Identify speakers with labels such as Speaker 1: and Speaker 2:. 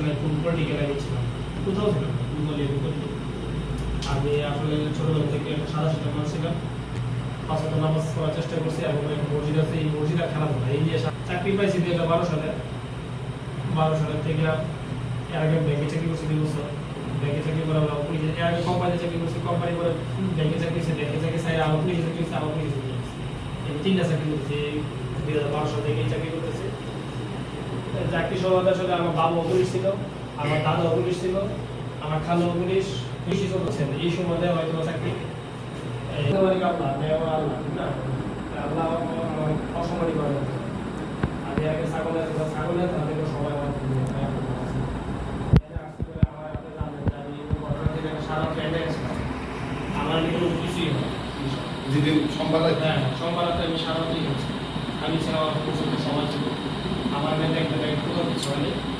Speaker 1: সালে full political গেছিলাম? Two thousand আমি আসলে ছোটবেলা থেকে একটা সাদা সাদা মানুষ ছিলাম। পাঁচ ওয়াক্ত নামাজ পড়ার চেষ্টা করছি এবং একটা মসজিদ আছে, এই মসজিদ আর খেলাধুলা। এই নিয়ে চাকরি পাইছি দুই হাজার বারো সালে। বারো সালের থেকে এর আগে ব্যাংকে চাকরি করছি দুই বছর। ব্যাংকে চাকরি করে আমরা পুলিশে এর আগে কোম্পানিতে চাকরি করছি কোম্পানি করে ব্যাংকে চাকরি করছি ব্যাংকে চাকরি চাই আবার পুলিশে চাকরি করছি আবার পুলিশে চাকরি করছি এই তিনটা চাকরি করছি দুই হাজার বারো সাল থেকে এই চাকরি করতেছি। চাকরি সময় আসলে আমার বাবাও পুলিশ ছিল আমার দাদাও পুলিশ ছিল আমার খালাও পুলিশ পুলিশই চলছেন এই সময় হয়তো চাকরি আল্লাহ না? আল্লাহ করে। আগে ছাগলের ছাগলের তাদেরকে সবাই আমার কোনো কিছুই হয়
Speaker 2: যেদিন সোমবার
Speaker 1: হ্যাঁ সোমবার আমি সারা দিন আমি ছিলাম আমার সমাজ ছিল আমার মেয়েটা Sunday.